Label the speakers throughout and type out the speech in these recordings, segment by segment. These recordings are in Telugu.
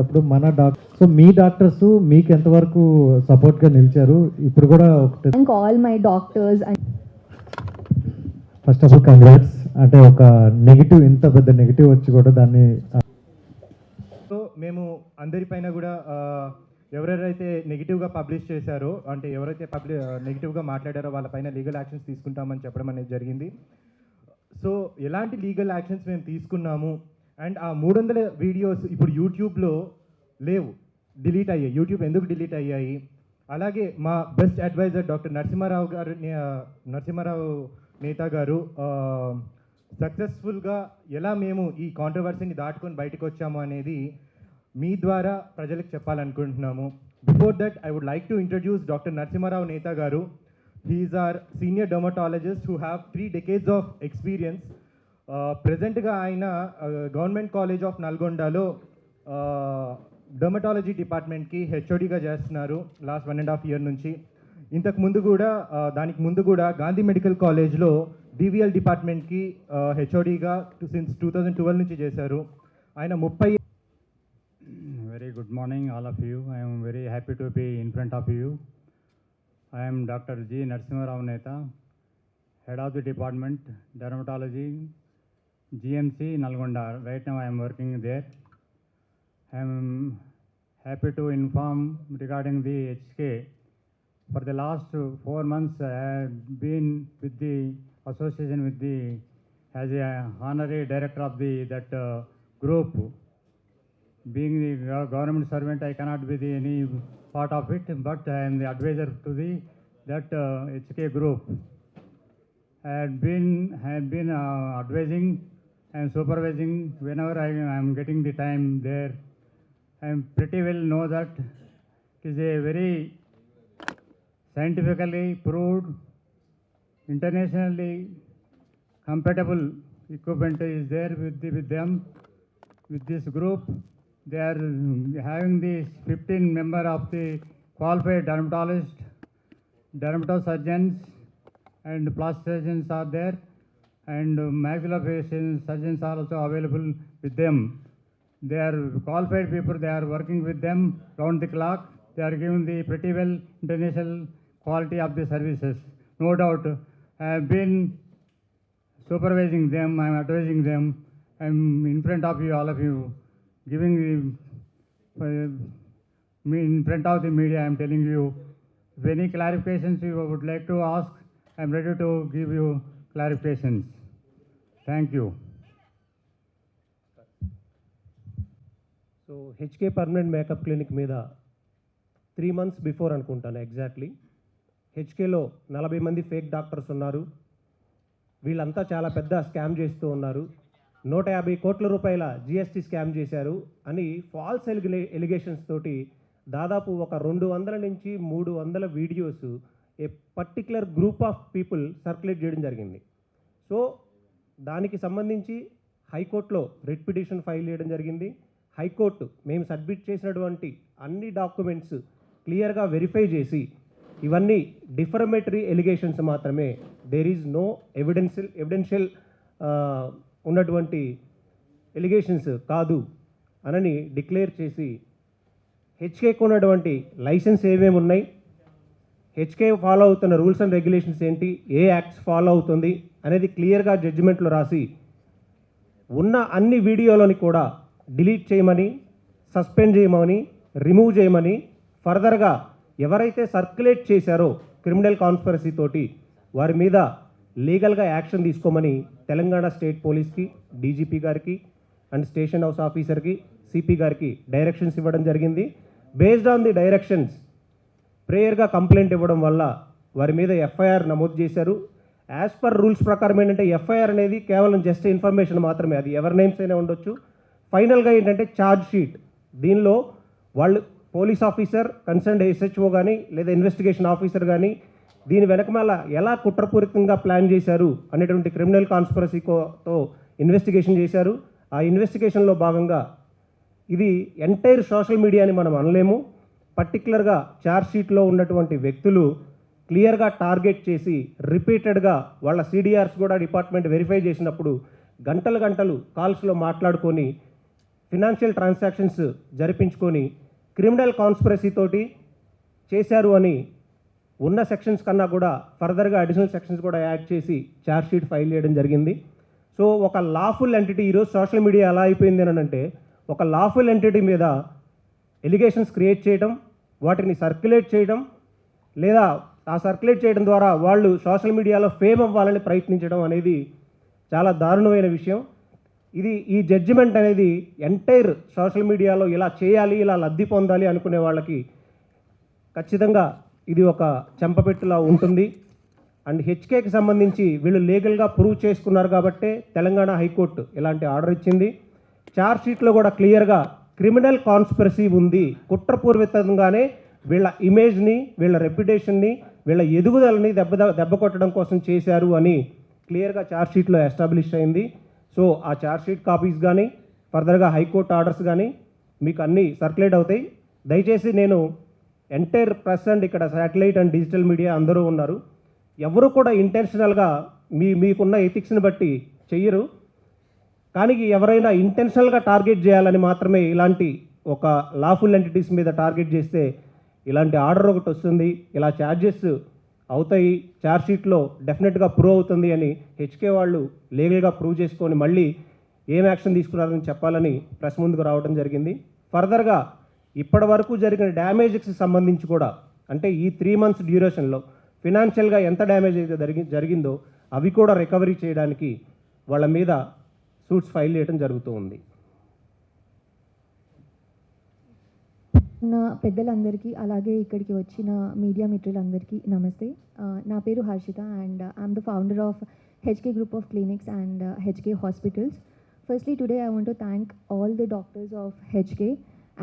Speaker 1: అప్పుడు మన డాక్టర్ సో మీ డాక్టర్స్ మీకు ఎంతవరకు సపోర్ట్గా నిలిచారు? ఇప్పుడు కూడా ఒకటి
Speaker 2: my doctors and
Speaker 1: first of all congrats అంటే ఒక నెగిటివ్ ఇంత పెద్ద నెగిటివ్ వచ్చి కూడా దాన్ని
Speaker 3: సో మేము అందరిపైన కూడా ఎవరెవరైతే నెగిటివ్గా పబ్లిష్ చేశారో అంటే ఎవరైతే పబ్లి నెగిటివ్గా మాట్లాడారో వాళ్ళపైన లీగల్ యాక్షన్స్ తీసుకుంటామని చెప్పడం అనేది జరిగింది. సో ఎలాంటి లీగల్ యాక్షన్స్ మేము తీసుకున్నాము? అండ్ ఆ మూడు వందల వీడియోస్ ఇప్పుడు యూట్యూబ్లో లేవు డిలీట్ అయ్యాయి. యూట్యూబ్ ఎందుకు డిలీట్ అయ్యాయి? అలాగే మా బెస్ట్ అడ్వైజర్ డాక్టర్ నరసింహారావు గారు నరసింహారావు నేత గారు సక్సెస్ఫుల్గా ఎలా మేము ఈ కాంట్రవర్సీని దాటుకొని బయటకు వచ్చాము అనేది మీ ద్వారా ప్రజలకు చెప్పాలనుకుంటున్నాము. Before that I would like to introduce doctor Narasimha Rao Netha గారు. He's our senior dermatologist who have three decades of experience. ప్రజెంట్గా ఆయన గవర్నమెంట్ కాలేజ్ ఆఫ్ నల్గొండలో డర్మటాలజీ డిపార్ట్మెంట్కి హెచ్ఓడిగా చేస్తున్నారు last one and half year నుంచి. ఇంతకు ముందు కూడా దానికి ముందు కూడా గాంధీ మెడికల్ కాలేజ్లో డివిఎల్ డిపార్ట్మెంట్కి హెచ్ఓడిగా సిన్స్ టూ థౌజండ్ ట్వెల్వ్ నుంచి చేశారు. ఆయన ముప్పై
Speaker 4: very good morning all of you I'm very happy to be in front of you I'm doctor G Narasimharao Neta head of the department dermatology GMC, Nalgonda. Right now I am working there. I am happy to inform regarding the HK. For the last four months, I have been with the association with the, as a honorary director of the, that uh, group being the government servant, I cannot be the any part of it, but I am the advisor to the that uh, HK group. I had been have been uh, advising and supervising whenever I am getting the time there. I am pretty well know that it is a very scientifically proved, internationally compatible equipment is there with the, with them with this group. They are having the 15 member of the qualified dermatologist, dermatosurgeons, and plastic surgeons are there, and maxillofacial surgeons are also available with them. They are qualified people. They are working with them round the clock. They are giving the pretty well international quality of the services. No doubt, I have been supervising them, I'm advising them, I'm in front of you, all of you, giving the, uh, me in front of the media, I'm telling you, if any clarifications you would like to ask, I'm ready to give you clarifications. Thank you
Speaker 5: so HK permanent makeup clinic మీద త్రీ మంత్స్ బిఫోర్ అనుకుంటాను ఎగ్జాక్ట్లీ హెచ్కేలో నలభై మంది ఫేక్ డాక్టర్స్ ఉన్నారు. వీళ్ళంతా చాలా పెద్ద స్కామ్ చేస్తూ ఉన్నారు. నూట యాభై కోట్ల రూపాయల జిఎస్టీ స్కామ్ చేశారు అని ఫాల్స్ ఎలిగే ఎలిగేషన్స్ తోటి దాదాపు ఒక రెండు వందల నుంచి మూడు వందల videos a particular group of people circulate చేయడం జరిగింది. సో దానికి సంబంధించి హైకోర్టులో రిట్ పిటిషన్ ఫైల్ చేయడం జరిగింది. హైకోర్టు మేము సబ్మిట్ చేసినటువంటి అన్ని డాక్యుమెంట్స్ క్లియర్గా వెరిఫై చేసి ఇవన్నీ డిఫర్మేటరీ ఎలిగేషన్స్ మాత్రమే. There is no evidential evidential ఉన్నటువంటి ఎలిగేషన్స్ కాదు అనని డిక్లేర్ చేసి హెచ్కేకు ఉన్నటువంటి లైసెన్స్ ఏమేమి ఉన్నాయి? హెచ్కే ఫాలో అవుతున్న రూల్స్ అండ్ రెగ్యులేషన్స్ ఏంటి? ఏ యాక్ట్స్ ఫాలో అవుతుంది? అనేది క్లియర్గా జడ్జిమెంట్లో రాసి ఉన్న అన్ని వీడియోలని కూడా డిలీట్ చేయమని సస్పెండ్ చేయమని రిమూవ్ చేయమని ఫర్దర్గా ఎవరైతే సర్క్యులేట్ చేశారో క్రిమినల్ కాన్స్పరసీ తోటి వారి మీద లీగల్గా యాక్షన్ తీసుకోమని తెలంగాణ స్టేట్ పోలీస్కి డీజీపీ గారికి అండ్ స్టేషన్ హౌస్ ఆఫీసర్కి సిపి గారికి డైరెక్షన్స్ ఇవ్వడం జరిగింది. బేస్డ్ ఆన్ ది డైరెక్షన్స్ ప్రేయర్గా కంప్లైంట్ ఇవ్వడం వల్ల వారి మీద ఎఫ్ఐఆర్ నమోదు చేశారు. యాజ్ పర్ రూల్స్ ప్రకారం ఏంటంటే ఎఫ్ఐఆర్ అనేది కేవలం జస్ట్ ఇన్ఫర్మేషన్ మాత్రమే. అది ఎవరి నేమ్స్ అయినా ఉండొచ్చు. ఫైనల్గా ఏంటంటే ఛార్జ్ షీట్ దీనిలో వాళ్ళు పోలీస్ ఆఫీసర్ కన్సర్న్ ఎస్హెచ్ఓ కానీ లేదా ఇన్వెస్టిగేషన్ ఆఫీసర్ కానీ దీని వెనకమాల ఎలా కుట్రపూరితంగా ప్లాన్ చేశారు అనేటువంటి క్రిమినల్ కాన్స్పరసీతో ఇన్వెస్టిగేషన్ చేశారు. ఆ ఇన్వెస్టిగేషన్లో భాగంగా ఇది ఎంటైర్ సోషల్ మీడియాని మనం అనలేము. పర్టికులర్గా ఛార్జ్ షీట్లో ఉన్నటువంటి వ్యక్తులు క్లియర్గా టార్గెట్ చేసి రిపీటెడ్గా వాళ్ళ సిడిఆర్స్ కూడా డిపార్ట్మెంట్ వెరిఫై చేసినప్పుడు గంటలు గంటలు కాల్స్లో మాట్లాడుకొని ఫినాన్షియల్ ట్రాన్సాక్షన్స్ జరిపించుకొని క్రిమినల్ కాన్స్పిరసీ తోటి చేశారు అని ఉన్న సెక్షన్స్ కన్నా కూడా ఫర్దర్గా అడిషనల్ సెక్షన్స్ కూడా యాడ్ చేసి ఛార్జ్ షీట్ ఫైల్ చేయడం జరిగింది. సో ఒక లాఫుల్ ఎంటిటీ ఈరోజు సోషల్ మీడియా ఎలా అయిపోయింది అని అంటే ఒక లాఫుల్ ఎంటిటీ మీద ఎలిగేషన్స్ క్రియేట్ చేయడం వాటిని సర్క్యులేట్ చేయడం లేదా ఆ సర్క్యులేట్ చేయడం ద్వారా వాళ్ళు సోషల్ మీడియాలో ఫేమ్ అవ్వాలని ప్రయత్నించడం అనేది చాలా దారుణమైన విషయం. ఇది ఈ జడ్జిమెంట్ అనేది ఎంటైర్ సోషల్ మీడియాలో ఇలా చేయాలి ఇలా లబ్ధి పొందాలి అనుకునే వాళ్ళకి ఖచ్చితంగా ఇది ఒక చెంపపెట్టులా ఉంటుంది. అండ్ హెచ్కేకి సంబంధించి వీళ్ళు లీగల్గా ప్రూవ్ చేసుకున్నారు కాబట్టే తెలంగాణ హైకోర్టు ఇలాంటి ఆర్డర్ ఇచ్చింది. ఛార్జ్ షీట్లో కూడా క్లియర్గా క్రిమినల్ కాన్స్పిరసీ ఉంది. కుట్రపూర్వితంగానే వీళ్ళ ఇమేజ్ని వీళ్ళ రెప్యుటేషన్ని వీళ్ళ ఎదుగుదలని దెబ్బ దెబ్బ కొట్టడం కోసం చేశారు అని క్లియర్గా ఛార్జ్షీట్లో ఎస్టాబ్లిష్ అయింది. సో ఆ ఛార్జ్షీట్ కాపీస్ కానీ ఫర్దర్గా హైకోర్టు ఆర్డర్స్ కానీ మీకు అన్నీ సర్క్యులేట్ అవుతాయి. దయచేసి నేను ఎంటైర్ ప్రెస్ అండ్ ఇక్కడ శాటిలైట్ అండ్ డిజిటల్ మీడియా అందరూ ఉన్నారు. ఎవరు కూడా ఇంటెన్షనల్గా మీ మీకున్న ఎథిక్స్ని బట్టి చెయ్యరు. కానీ ఎవరైనా ఇంటెన్షనల్గా టార్గెట్ చేయాలని మాత్రమే ఇలాంటి ఒక లాఫుల్ ఎంటిటీస్ మీద టార్గెట్ చేస్తే ఇలాంటి ఆర్డర్ ఒకటి వస్తుంది ఇలా ఛార్జెస్ అవుతాయి ఛార్జ్షీట్లో డెఫినెట్గా ప్రూవ్ అవుతుంది అని హెచ్కే వాళ్ళు లీగల్గా ప్రూవ్ చేసుకొని మళ్ళీ ఏం యాక్షన్ తీసుకున్నారని చెప్పాలని ప్రెస్ ముందుకు రావడం జరిగింది. ఫర్దర్గా ఇప్పటి వరకు జరిగిన డ్యామేజెస్కి సంబంధించి కూడా అంటే ఈ త్రీ మంత్స్ డ్యూరేషన్లో ఫినాన్షియల్గా ఎంత డ్యామేజ్ అయితే జరిగి జరిగిందో అవి కూడా రికవరీ చేయడానికి వాళ్ళ మీద సూట్స్ ఫైల్ చేయడం జరుగుతూ ఉంది.
Speaker 2: నా పెద్దలందరికీ అలాగే ఇక్కడికి వచ్చిన మీడియా మిత్రులందరికీ నమస్తే. నా పేరు Harshitha and I'm the founder of HK group of clinics and HK hospitals. Firstly today I want to thank all the doctors of HK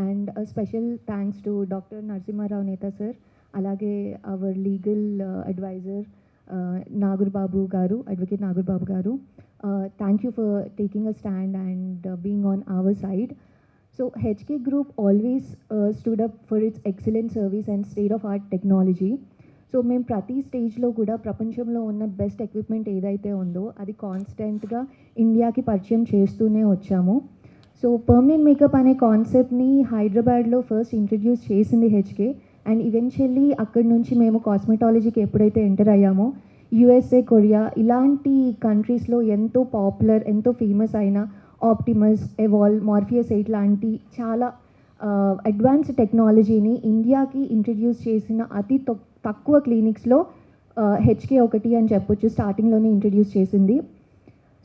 Speaker 2: and special thanks to doctor Narasimharao Neta sir అలాగే hour legal advisor నాగుర్బాబు garu advocate Nagarbabu garu thank you for taking a stand and being on our side So HK Group always uh, stood up for its excellent service and state of art technology. So మేము ప్రతి స్టేజ్లో కూడా ప్రపంచంలో ఉన్న బెస్ట్ ఎక్విప్మెంట్ ఏదైతే ఉందో అది కాన్స్టెంట్గా ఇండియాకి పరిచయం చేస్తూనే వచ్చాము సో పర్మనెంట్ మేకప్ అనే కాన్సెప్ట్ని హైదరాబాద్లో ఫస్ట్ ఇంట్రడ్యూస్ చేసింది హెచ్కే అండ్ ఈవెన్చువల్లీ అక్కడి నుంచి మేము కాస్మెటాలజీకి ఎప్పుడైతే ఎంటర్ అయ్యామో యుఎస్ఏ కొరియా ఇలాంటి కంట్రీస్లో ఎంతో పాపులర్ ఎంతో ఫేమస్ అయిన ఆప్టిమస్ ఎవాల్ మార్ఫియస్ ఎయిట్ లాంటి చాలా అడ్వాన్స్ టెక్నాలజీని ఇండియాకి ఇంట్రడ్యూస్ చేసిన అతి తొ- తక్కువ క్లినిక్స్లో హెచ్కే ఒకటి అని చెప్పొచ్చు స్టార్టింగ్లోనే ఇంట్రడ్యూస్ చేసింది.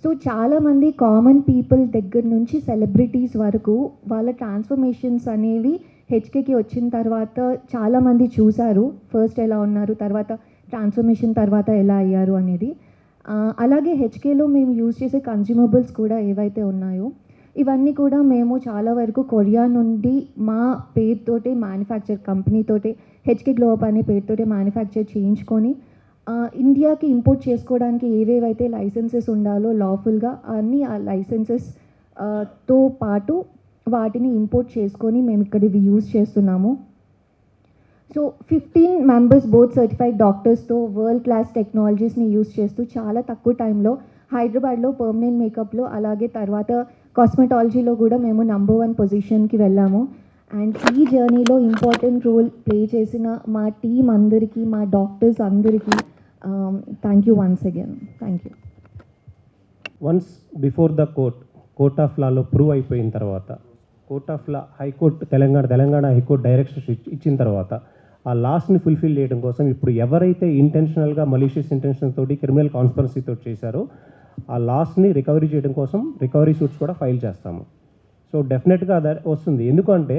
Speaker 2: సో చాలామంది కామన్ పీపుల్ దగ్గర నుంచి సెలబ్రిటీస్ వరకు వాళ్ళ ట్రాన్స్ఫర్మేషన్స్ అనేవి హెచ్కేకి వచ్చిన తర్వాత చాలామంది చూశారు. ఫస్ట్ ఎలా ఉన్నారు తర్వాత ట్రాన్స్ఫర్మేషన్ తర్వాత ఎలా అయ్యారు అనేది. అలాగే హెచ్కేలో మేము యూజ్ చేసే కన్జ్యూమబుల్స్ కూడా ఏవైతే ఉన్నాయో ఇవన్నీ కూడా మేము చాలా వరకు కొరియా నుండి మా పేరుతోటి మ్యానుఫ్యాక్చర్ కంపెనీతోటి హెచ్కే గ్లోబ్ అనే పేరుతోటి మ్యానుఫ్యాక్చర్ చేయించుకొని ఇండియాకి ఇంపోర్ట్ చేసుకోవడానికి ఏవేవైతే లైసెన్సెస్ ఉండాలో లాఫుల్గా అన్ని ఆ లైసెన్సెస్తో పాటు వాటిని ఇంపోర్ట్ చేసుకొని మేము ఇక్కడ ఇవి యూజ్ చేస్తున్నాము. So fifteen members board certified డాక్టర్స్తో world class టెక్నాలజీస్ని యూజ్ చేస్తూ చాలా తక్కువ టైంలో హైదరాబాద్లో పర్మనెంట్ మేకప్లో అలాగే తర్వాత కాస్మెటాలజీలో కూడా మేము నంబర్ వన్ పొజిషన్కి వెళ్ళాము. అండ్ ఈ జర్నీలో ఇంపార్టెంట్ రోల్ ప్లే చేసిన మా టీం అందరికీ మా డాక్టర్స్ అందరికీ thank you once again thank you
Speaker 5: once before the court court of Lalo prove అయిపోయిన తర్వాత court of law high court Telangana Telangana high court directions ఇచ్చిన తర్వాత ఆ లాస్ట్ని ఫుల్ఫిల్ చేయడం కోసం ఇప్పుడు ఎవరైతే ఇంటెన్షనల్గా మలీషియస్ ఇంటెన్షన్ తోటి క్రిమినల్ కాన్స్పరసీ తోటి చేశారో ఆ లాస్ని రికవరీ చేయడం కోసం రికవరీ సూట్స్ కూడా ఫైల్ చేస్తాము. సో డెఫినెట్గా అది వస్తుంది. ఎందుకంటే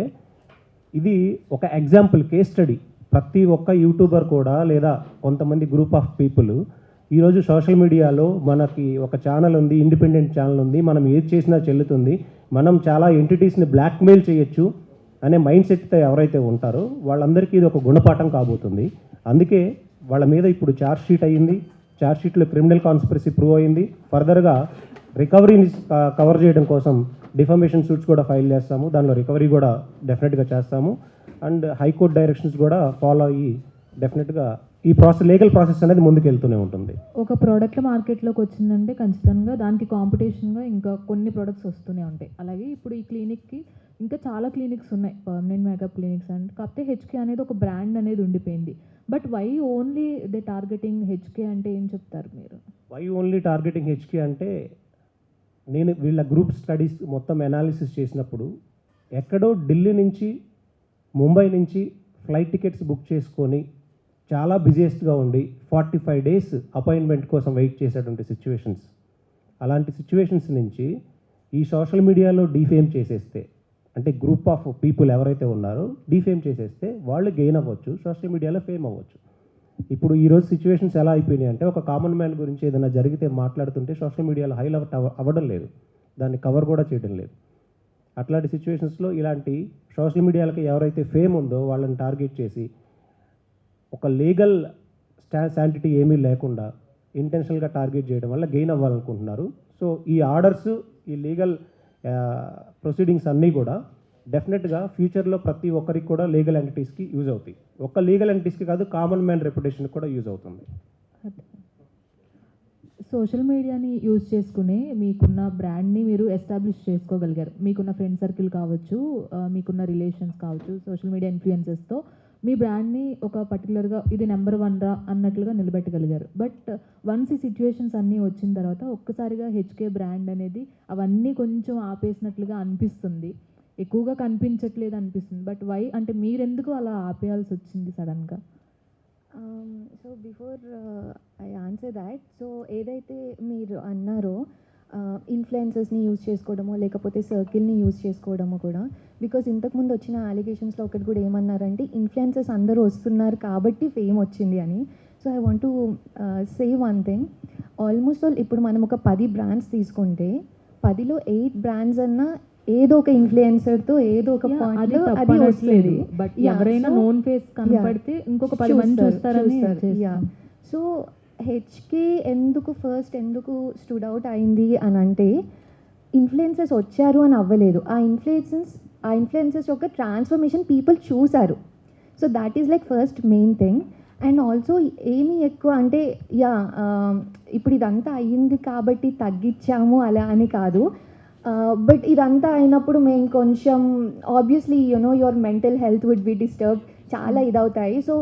Speaker 5: ఇది ఒక ఎగ్జాంపుల్ కేస్ స్టడీ ప్రతి ఒక్క యూట్యూబర్ కూడా లేదా కొంతమంది గ్రూప్ ఆఫ్ పీపుల్ ఈరోజు సోషల్ మీడియాలో మనకి ఒక ఛానల్ ఉంది ఇండిపెండెంట్ ఛానల్ ఉంది. మనం ఏది చేసినా చెల్లుతుంది. మనం చాలా ఎంటిటీస్ని బ్లాక్మెయిల్ చేయొచ్చు. అనే మైండ్ సెట్తో ఎవరైతే ఉంటారో వాళ్ళందరికీ ఇది ఒక గుణపాఠం కాబోతుంది. అందుకే వాళ్ళ మీద ఇప్పుడు ఛార్జ్ షీట్ అయ్యింది. ఛార్జ్ షీట్లో క్రిమినల్ కాన్స్పిరసీ ప్రూవ్ అయింది ఫర్దర్గా రికవరీని కవర్ చేయడం కోసం డిఫర్మేషన్ సూట్స్ కూడా ఫైల్ చేస్తాము. దానిలో రికవరీ కూడా డెఫినెట్గా చేస్తాము. అండ్ హైకోర్టు డైరెక్షన్స్ కూడా ఫాలో అయ్యి డెఫినెట్గా ఈ ప్రాసెస్ లీగల్ ప్రాసెస్ అనేది ముందుకు వెళ్తూనే ఉంటుంది.
Speaker 6: ఒక ప్రోడక్ట్ మార్కెట్లోకి వచ్చిందంటే ఖచ్చితంగా దానికి కాంపిటీషన్గా ఇంకా కొన్ని ప్రోడక్ట్స్ వస్తూనే ఉంటాయి. అలాగే ఇప్పుడు ఈ క్లినిక్కి ఇంకా చాలా క్లినిక్స్ ఉన్నాయి. పర్మనెంట్ మేకప్ క్లినిక్స్ అండ్ కాకపోతే హెచ్కే అనేది ఒక బ్రాండ్ అనేది ఉండిపోయింది. But why only they targeting HK అంటే ఏం చెప్తారు మీరు?
Speaker 5: వై ఓన్లీ టార్గెటింగ్ హెచ్కి అంటే నేను వీళ్ళ గ్రూప్ స్టడీస్ మొత్తం అనాలిసిస్ చేసినప్పుడు ఎక్కడో ఢిల్లీ నుంచి ముంబై నుంచి ఫ్లైట్ టికెట్స్ బుక్ చేసుకొని చాలా బిజియెస్ట్గా ఉండి ఫార్టీ ఫైవ్ డేస్ అపాయింట్మెంట్ కోసం వెయిట్ చేసేటువంటి సిచ్యువేషన్స్. అలాంటి సిచ్యువేషన్స్ నుంచి ఈ సోషల్ మీడియాలో డీఫేమ్ చేసేస్తే అంటే గ్రూప్ ఆఫ్ పీపుల్ ఎవరైతే ఉన్నారో డీఫేమ్ చేసేస్తే వాళ్ళు గెయిన్ అవ్వచ్చు సోషల్ మీడియాలో ఫేమ్ అవ్వచ్చు. ఇప్పుడు ఈరోజు సిచ్యువేషన్స్ ఎలా అయిపోయినాయి అంటే ఒక కామన్ మ్యాన్ గురించి ఏదైనా జరిగితే మాట్లాడుతుంటే సోషల్ మీడియాలో హైలైట్ అవ్వడం లేదు. దాన్ని కవర్ కూడా చేయడం లేదు. అట్లాంటి సిచ్యువేషన్స్లో ఇలాంటి సోషల్ మీడియాలకి ఎవరైతే ఫేమ్ ఉందో వాళ్ళని టార్గెట్ చేసి ఒక లీగల్ స్టా శాంటిటీ ఏమీ లేకుండా ఇంటెన్షనల్గా టార్గెట్ చేయడం వల్ల గెయిన్ అవ్వాలనుకుంటున్నారు. సో ఈ ఆర్డర్స్ ఈ లీగల్ ప్రొసీడింగ్స్ అన్నీ కూడా డెఫినెట్గా ఫ్యూచర్లో ప్రతి ఒక్కరికి కూడా లీగల్ ఎంటిటీస్కి యూజ్ అవుతాయి. ఒక్క లీగల్ ఎంటిటీస్కి కాదు కామన్ మ్యాన్ రెప్యుటేషన్ కూడా యూజ్ అవుతుంది.
Speaker 6: సోషల్ మీడియాని యూజ్ చేసుకుని మీకున్న బ్రాండ్ని మీరు ఎస్టాబ్లిష్ చేసుకోగలిగారు. మీకున్న ఫ్రెండ్ సర్కిల్ కావచ్చు మీకున్న రిలేషన్స్ కావచ్చు సోషల్ మీడియా ఇన్ఫ్లుయెన్సెస్తో మీ బ్రాండ్ని ఒక పర్టికులర్గా ఇది నెంబర్ వన్ రా అన్నట్లుగా నిలబెట్టగలిగారు. బట్ వన్స్ ఈ సిచ్యువేషన్స్ అన్నీ వచ్చిన తర్వాత ఒక్కసారిగా హెచ్కే బ్రాండ్ అనేది అవన్నీ కొంచెం ఆపేసినట్లుగా అనిపిస్తుంది. ఎక్కువగా కనిపించట్లేదు అనిపిస్తుంది. బట్ వై అంటే మీరెందుకు అలా ఆపేయాల్సి వచ్చింది సడన్గా
Speaker 2: so before I answer that so ఏదైతే మీరు అన్నారో ఇన్ఫ్లుయెన్సెస్ని యూజ్ చేసుకోవడమో లేకపోతే సర్కిల్ని యూజ్ చేసుకోవడమో కూడా. బికాజ్ ఇంతకుముందు వచ్చిన అలిగేషన్స్లో ఒకటి కూడా ఏమన్నారంటే ఇన్ఫ్లుయెన్సెస్ అందరూ వస్తున్నారు కాబట్టి ఫేమ్ వచ్చింది అని. So I want to say one thing almost all ఇప్పుడు మనం ఒక పది బ్రాండ్స్ తీసుకుంటే పదిలో ఎయిట్ బ్రాండ్స్ అన్నా ఏదో ఒక ఇన్ఫ్లుయెన్సర్తో ఏదో ఒక point
Speaker 6: అది
Speaker 2: వస్తుంది.
Speaker 6: బట్ ఎవరైనా నోన్ ఫేస్ కనపడితే ఇంకొక పది మంది చూస్తారని
Speaker 2: యా సో హెచ్కే ఎందుకు ఫస్ట్ ఎందుకు స్టూడ్ అవుట్ అయింది అని అంటే ఇన్ఫ్లుయెన్సెస్ వచ్చారు అని అవ్వలేదు. ఆ ఇన్ఫ్లుయెన్సెస్ ఆ ఇన్ఫ్లుయెన్సెస్ యొక్క ట్రాన్స్ఫర్మేషన్ పీపుల్ చూసారు so that is like first main thing and also ఏమి ఎక్కువ అంటే యా ఇప్పుడు ఇదంతా అయ్యింది కాబట్టి తగ్గించాము అలా అని కాదు. బట్ ఇదంతా అయినప్పుడు మేము కొంచెం obviously you know your mental health would be disturb చాలా ఇదవుతాయి. So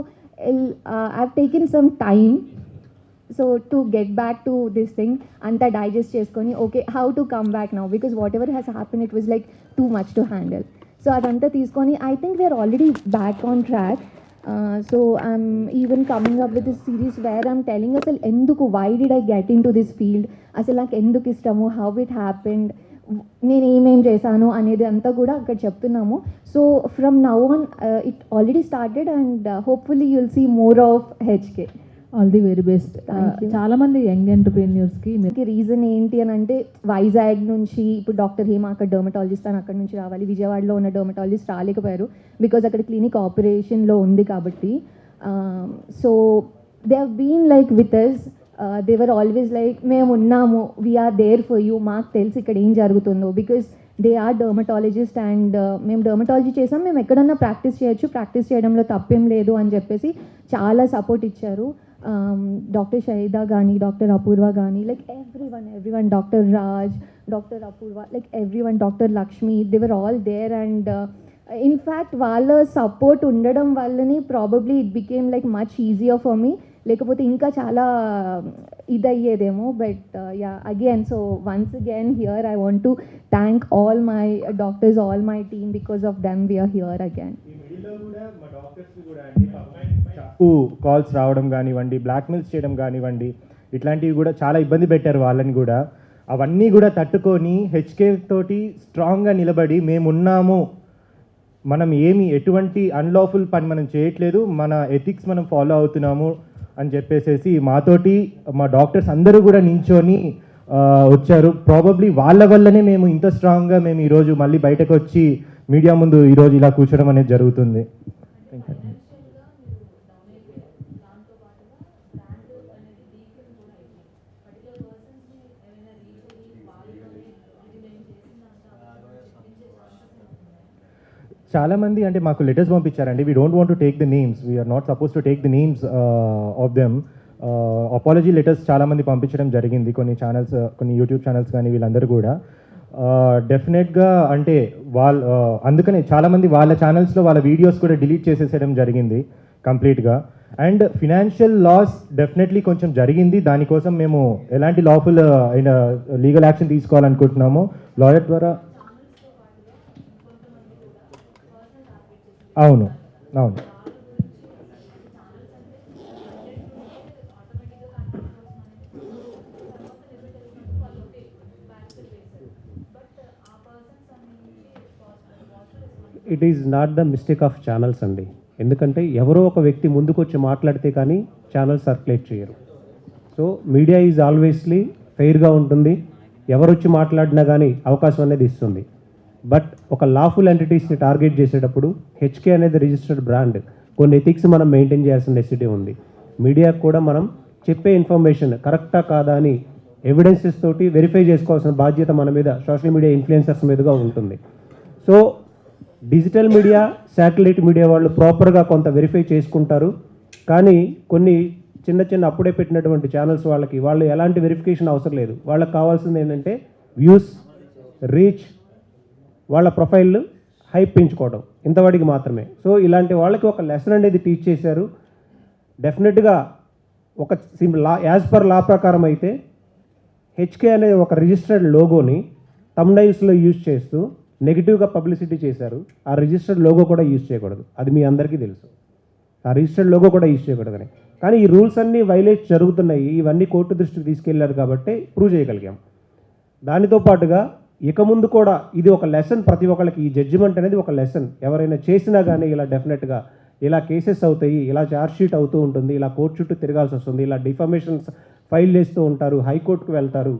Speaker 2: I taken some time so to get back to this thing అంతా డైజెస్ట్ చేసుకొని okay how to come back now because whatever has happen it was like too much to handle so అదంతా తీసుకొని I think we're already back on track so I'm even coming up with this series where I'm telling అసలు ఎందుకు why did I get into this field అసలు నాకు ఎందుకు ఇష్టము? హౌ ఇట్ హ్యాపెండ్ నేను ఏమేం చేశాను అనేది అంతా కూడా అక్కడ చెప్తున్నాము. So from now on it already started and hopefully you'll see more of HK
Speaker 6: all the very best. చాలా మంది యంగ్ ఎంటర్ప్రీనియర్స్కి మీరు
Speaker 2: దీనికి రీజన్ ఏంటి అని అంటే వైజాగ్ నుంచి ఇప్పుడు డాక్టర్ హేమ అక్కడ డర్మటాలజిస్ట్ అని అక్కడ నుంచి రావాలి. విజయవాడలో ఉన్న డర్మటాలజిస్ట్ రాలేకపోయారు బికాజ్ అక్కడ క్లినిక్ ఆపరేషన్లో ఉంది కాబట్టి. So they have been like with us they were always like మేము ఉన్నాము వీఆర్ దేర్ ఫర్ యూ మాకు తెలిసి ఇక్కడ ఏం జరుగుతుందో because they are dermatologist and మేము డర్మటాలజీ చేసాం. మేము ఎక్కడన్నా ప్రాక్టీస్ చేయొచ్చు. ప్రాక్టీస్ చేయడంలో తప్పేం లేదు అని చెప్పేసి చాలా సపోర్ట్ ఇచ్చారు. డాక్టర్ షహీదా కానీ డాక్టర్ అపూర్వ కానీ like every one every one doctor Raj doctor Apoorva like every one doctor Lakshmi they were all there and in fact వాళ్ళ సపోర్ట్ ఉండడం వల్లనే probably it became like much easier for me లేకపోతే ఇంకా చాలా ఇదయ్యేదేమో but yeah again so once again here I want to thank all my doctors all my team because of them we're here again
Speaker 3: ఈ మిడిల్లో కూడా మా డాక్టర్స్ కూడా అండి తక్కువ కాల్స్ రావడం కానివ్వండి బ్లాక్మెయిల్స్ చేయడం కానివ్వండి ఇట్లాంటివి కూడా చాలా ఇబ్బంది పెట్టారు వాళ్ళని కూడా. అవన్నీ కూడా తట్టుకొని హెచ్కే తోటి స్ట్రాంగ్గా నిలబడి మేమున్నాము. మనం ఏమి ఎటువంటి అన్లాఫుల్ పని మనం చేయట్లేదు. మన ఎథిక్స్ మనం ఫాలో అవుతున్నాము అని చెప్పేసేసి మాతోటి మా డాక్టర్స్ అందరూ కూడా నించొని వచ్చారు. ప్రాబబ్లీ వాళ్ళ వల్లనే మేము ఇంత స్ట్రాంగ్గా మేము ఈరోజు మళ్ళీ బయటకు వచ్చి మీడియా ముందు ఈరోజు ఇలా కూర్చోడం అనేది జరుగుతుంది. చాలా మంది అంటే మాకు లెటర్స్ పంపించారండి. We don't want to take the names we're not suppose to take the names of them apology letters చాలా మంది పంపించడం జరిగింది. కొన్ని ఛానల్స్ uh, కొన్ని యూట్యూబ్ ఛానల్స్ కానీ వీళ్ళందరూ కూడా. Uh, డెఫినెట్గా అంటే వాళ్ళ uh, అందుకనే చాలామంది వాళ్ళ ఛానల్స్లో వాళ్ళ వీడియోస్ కూడా డిలీట్ చేసేసేయడం జరిగింది కంప్లీట్గా అండ్ ఫినాన్షియల్ లాస్ డెఫినెట్లీ కొంచెం జరిగింది. దానికోసం మేము ఎలాంటి లాఫుల్ లీగల్ యాక్షన్ తీసుకోవాలనుకుంటున్నామో లాయర్ ద్వారా అవును అవును.
Speaker 5: It is not the mistake of channels అండి. ఎందుకంటే ఎవరో ఒక వ్యక్తి ముందుకు వచ్చి మాట్లాడితే కానీ ఛానల్ సర్క్యులేట్ చేయరు. సో మీడియా ఈజ్ ఆల్వేస్లీ ఫెయిర్గా ఉంటుంది. ఎవరు వచ్చి మాట్లాడినా కానీ అవకాశం అనేది ఇస్తుంది. బట్ ఒక లాఫుల్ ఎంటిటీస్ని టార్గెట్ చేసేటప్పుడు హెచ్కే అనేది రిజిస్టర్డ్ బ్రాండ్ కొన్ని ఎథిక్స్ మనం మెయింటైన్ చేయాల్సిన నెసిటీ ఉంది. మీడియాకు కూడా మనం చెప్పే ఇన్ఫర్మేషన్ కరెక్టా కాదా అని ఎవిడెన్సెస్ తోటి వెరిఫై చేసుకోవాల్సిన బాధ్యత మన మీద సోషల్ మీడియా ఇన్ఫ్లుయెన్సర్స్ మీదుగా ఉంటుంది. So digital media satellite media వాళ్ళు ప్రాపర్గా కొంత వెరిఫై చేసుకుంటారు. కానీ కొన్ని చిన్న చిన్న అప్పుడే పెట్టినటువంటి ఛానల్స్ వాళ్ళకి వాళ్ళు ఎలాంటి వెరిఫికేషన్ అవసరం లేదు. వాళ్ళకి కావాల్సింది ఏంటంటే వ్యూస్ రీచ్ వాళ్ళ ప్రొఫైల్ హైప్ పెంచుకోవడం ఇంతవాడికి మాత్రమే. సో ఇలాంటి వాళ్ళకి ఒక లెసన్ అనేది టీచ్ చేశారు. డెఫినెట్గా ఒక సిమ్ లా యాజ్ పర్ లా ప్రకారం అయితే హెచ్కే అనే ఒక రిజిస్టర్డ్ లోగోని తమ్నైల్స్లో యూజ్ చేస్తూ నెగిటివ్గా పబ్లిసిటీ చేశారు. ఆ రిజిస్టర్డ్ లోగో కూడా యూజ్ చేయకూడదు. అది మీ అందరికీ తెలుసు. ఆ రిజిస్టర్డ్ లోగో కూడా యూజ్ చేయకూడదని. కానీ ఈ రూల్స్ అన్నీ వైలేట్ జరుగుతున్నాయి. ఇవన్నీ కోర్టు దృష్టికి తీసుకెళ్ళారు కాబట్టి ప్రూవ్ చేయగలిగాం. దానితో పాటుగా ఇక ముందు కూడా ఇది ఒక లెసన్ ప్రతి ఒక్కళ్ళకి. ఈ జడ్జిమెంట్ అనేది ఒక లెసన్ ఎవరైనా చేసినా కానీ ఇలా డెఫినెట్గా ఇలా కేసెస్ అవుతాయి ఇలా షీట్ అవుతూ ఉంటుంది ఇలా కోర్టు చుట్టూ తిరగాల్సి వస్తుంది ఇలా డిఫర్మేషన్స్ ఫైల్ చేస్తూ ఉంటారు హైకోర్టుకు వెళ్తారు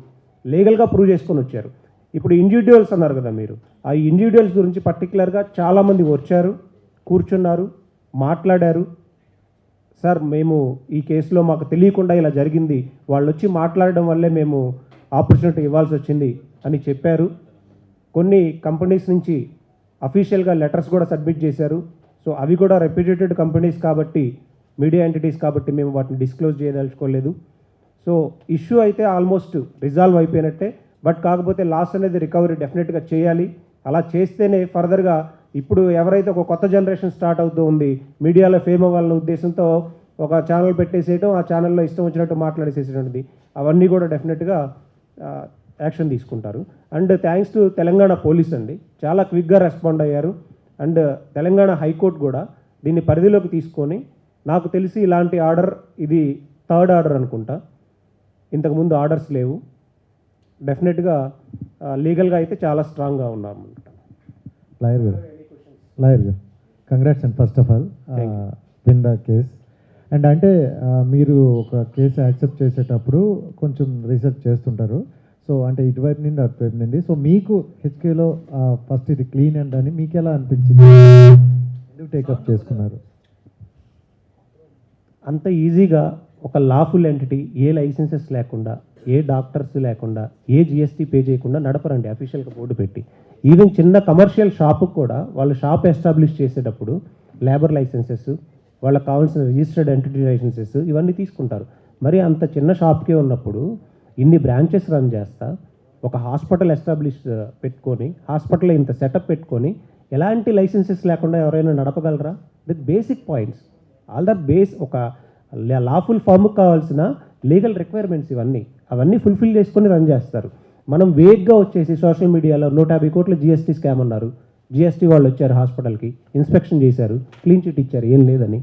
Speaker 5: లీగల్గా ప్రూవ్ చేసుకొని వచ్చారు. ఇప్పుడు ఇండివిజువల్స్ అన్నారు కదా మీరు. ఆ ఇండివిజువల్స్ గురించి పర్టికులర్గా చాలామంది వచ్చారు కూర్చున్నారు మాట్లాడారు. సార్ మేము ఈ కేసులో మాకు తెలియకుండా ఇలా జరిగింది. వాళ్ళు వచ్చి మాట్లాడడం వల్లే మేము ఆపర్చునిటీ ఇవ్వాల్సి వచ్చింది. అని చెప్పారు. కొన్ని కంపెనీస్ నుంచి అఫీషియల్గా లెటర్స్ కూడా సబ్మిట్ చేశారు. సో అవి కూడా రెప్యూటెడ్ కంపెనీస్ కాబట్టి మీడియా ఎంటిటీస్ కాబట్టి మేము వాటిని డిస్క్లోజ్ చేయదలుచుకోలేదు. సో ఇష్యూ అయితే ఆల్మోస్ట్ రిజాల్వ్ అయిపోయినట్టే. బట్ కాకపోతే లాస్ అనేది రికవరీ డెఫినెట్గా చేయాలి. అలా చేస్తేనే ఫర్దర్గా ఇప్పుడు ఎవరైతే ఒక కొత్త జనరేషన్ స్టార్ట్ అవుతూ ఉంది మీడియాలో ఫేమ్ అవ్వాలన్న ఉద్దేశంతో ఒక ఛానల్ పెట్టేసేయటం ఆ ఛానల్లో ఇష్టం వచ్చినట్టు మాట్లాడేసేసేటువంటిది. అవన్నీ కూడా డెఫినెట్గా యాక్షన్ తీసుకుంటారు. And thanks to Telangana police అండి. చాలా క్విక్గా రెస్పాండ్ అయ్యారు. అండ్ తెలంగాణ హైకోర్టు కూడా దీన్ని పరిధిలోకి తీసుకొని నాకు తెలిసి ఇలాంటి ఆర్డర్ ఇది థర్డ్ ఆర్డర్ అనుకుంటా. ఇంతకుముందు ఆర్డర్స్ లేవు. డెఫినెట్గా లీగల్గా అయితే చాలా స్ట్రాంగ్గా ఉన్నాం
Speaker 1: లాయర్ గారు లాయర్ గారు congrats and first of all win the case. And అంటే మీరు ఒక కేసు యాక్సెప్ట్ చేసేటప్పుడు కొంచెం రీసెర్చ్ చేస్తుంటారు. సో అంటే ఇటువైపు నుండి అటువైపు నుండి. సో మీకు హెచ్కేలో ఫస్ట్ ఇది క్లీన్ అండ్ అని మీకు ఎలా అనిపించింది? ఎందుకు టేకప్ చేసుకున్నారు?
Speaker 5: అంత ఈజీగా ఒక లాఫుల్ ఎంటిటీ ఏ లైసెన్సెస్ లేకుండా ఏ డాక్టర్స్ లేకుండా ఏ జిఎస్టీ పే చేయకుండా నడపరండి అఫీషియల్గా బోర్డు పెట్టి. ఈవెన్ చిన్న కమర్షియల్ షాపుకు కూడా వాళ్ళు షాప్ ఎస్టాబ్లిష్ చేసేటప్పుడు లేబర్ లైసెన్సెస్ వాళ్ళకి కావాల్సిన రిజిస్టర్డ్ ఎంటిటీ లైసెన్సెస్ ఇవన్నీ తీసుకుంటారు. మరి అంత చిన్న షాప్కే ఉన్నప్పుడు ఇన్ని బ్రాంచెస్ రన్ చేస్తా ఒక హాస్పిటల్ ఎస్టాబ్లిష్ uh, పెట్టుకొని హాస్పిటల్ ఇంత సెటప్ పెట్టుకొని ఎలాంటి లైసెన్సెస్ లేకుండా ఎవరైనా నడపగలరా? With basic points all the base ఒక లాఫుల్ ఫామ్కి కావాల్సిన లీగల్ రిక్వైర్మెంట్స్ ఇవన్నీ అవన్నీ ఫుల్ఫిల్ చేసుకొని రన్ చేస్తారు. మనం వేగ్గా వచ్చేసి సోషల్ మీడియాలో నూట యాభై కోట్ల జిఎస్టీ స్కామ్ అన్నారు. జిఎస్టీ వాళ్ళు వచ్చారు హాస్పిటల్కి ఇన్స్పెక్షన్ చేశారు క్లీన్ చిట్ ఇచ్చారు ఏం లేదని.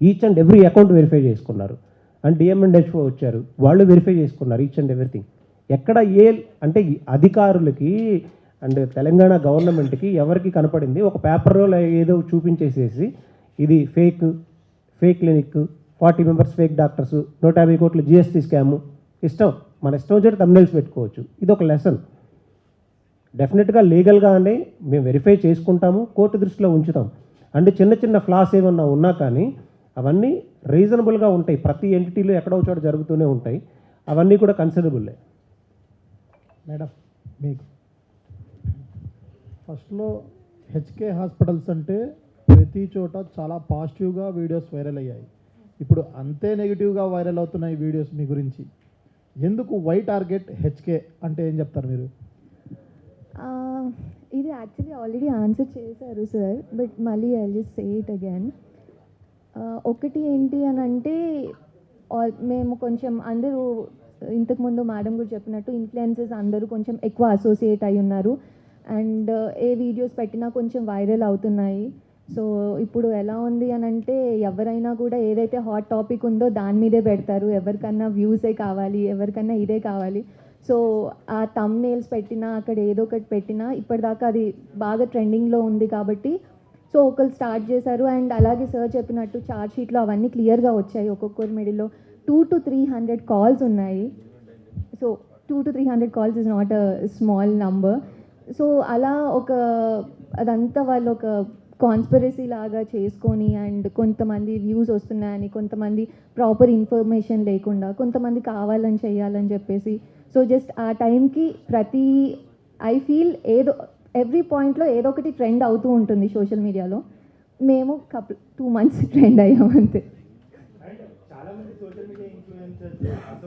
Speaker 5: Each and every account verify చేసుకున్నారు. అండ్ డిఎంఎండ్హెచ్ఓ వచ్చారు. వాళ్ళు వెరిఫై చేసుకున్నారు ఈచ్ అండ్ ఎవ్రీథింగ్ ఎక్కడ ఏ అంటే అధికారులకి అండ్ తెలంగాణ గవర్నమెంట్కి ఎవరికి కనపడింది? ఒక పేపర్లో ఏదో చూపించేసేసి ఇది fake fake clinic forty members fake doctors నూట యాభై కోట్లు జిఎస్టీ స్కాము ఇష్టం. మన ఇష్టం వచ్చేటి తమిళస్ పెట్టుకోవచ్చు. ఇది ఒక లెసన్ డెఫినెట్గా లీగల్గానే మేము వెరిఫై చేసుకుంటాము కోర్టు దృష్టిలో ఉంచుతాం. అంటే చిన్న చిన్న ఫ్లాస్ ఏమన్నా ఉన్నా కానీ అవన్నీ రీజనబుల్గా ఉంటాయి. ప్రతి ఎంటిటీలో ఎక్కడో చోట జరుగుతూనే ఉంటాయి. అవన్నీ కూడా కన్సిడరబుల్లే
Speaker 1: మేడం మీకు. ఫస్ట్లో
Speaker 7: హెచ్కే హాస్పిటల్స్ అంటే ప్రతి చోట చాలా పాజిటివ్గా వీడియోస్ వైరల్ అయ్యాయి. ఇప్పుడు అంతే నెగిటివ్గా వైరల్ అవుతున్నాయి వీడియోస్ మీ గురించి. ఎందుకు వై టార్గెట్ హెచ్కే అంటే ఏం చెప్తారు మీరు?
Speaker 2: ఆ, ఇది యాక్చువల్లీ ఆల్రెడీ ఆన్సర్ చేశారు సార్ బట్ మళ్ళీ I just say it again. ఒకటి ఏంటి అని అంటే మేము కొంచెం అందరూ ఇంతకుముందు మేడం కూడా చెప్పినట్టు ఇన్ఫ్లుయెన్సెస్ అందరూ కొంచెం ఎక్కువ అసోసియేట్ అయి ఉన్నారు. అండ్ ఏ వీడియోస్ పెట్టినా కొంచెం వైరల్ అవుతున్నాయి. సో ఇప్పుడు ఎలా ఉంది అని అంటే ఎవరైనా కూడా ఏదైతే హాట్ టాపిక్ ఉందో దాని మీదే పెడతారు. ఎవరికన్నా వ్యూసే కావాలి ఎవరికన్నా ఇదే కావాలి. సో ఆ తమ్ నేల్స్ పెట్టినా అక్కడ ఏదో ఒకటి పెట్టినా ఇప్పటిదాకా అది బాగా ట్రెండింగ్లో ఉంది కాబట్టి సో ఒకరు స్టార్ట్ చేశారు అండ్ అలాగే సార్ చెప్పినట్టు చార్జ్ షీట్లో అవన్నీ క్లియర్గా వచ్చాయి ఒక్కొక్కరి మిడిల్లో. Two to three hundred calls ఉన్నాయి. So two to three hundred calls is not a small number so అలా ఒక అదంతా వాళ్ళు ఒక కాన్స్పిరసీ లాగా చేసుకొని అండ్ కొంతమంది వ్యూస్ వస్తున్నాయని కొంతమంది ప్రాపర్ ఇన్ఫర్మేషన్ లేకుండా కొంతమంది కావాలని చేయాలని చెప్పేసి. సో జస్ట్ ఆ టైంకి ప్రతి ఐ ఫీల్ ఏదో ఎవ్రీ పాయింట్లో ఏదో ఒకటి ట్రెండ్ అవుతూ ఉంటుంది సోషల్ మీడియాలో మేము కపుల్ టూ మంత్స్ ట్రెండ్ అయ్యాం అంతే.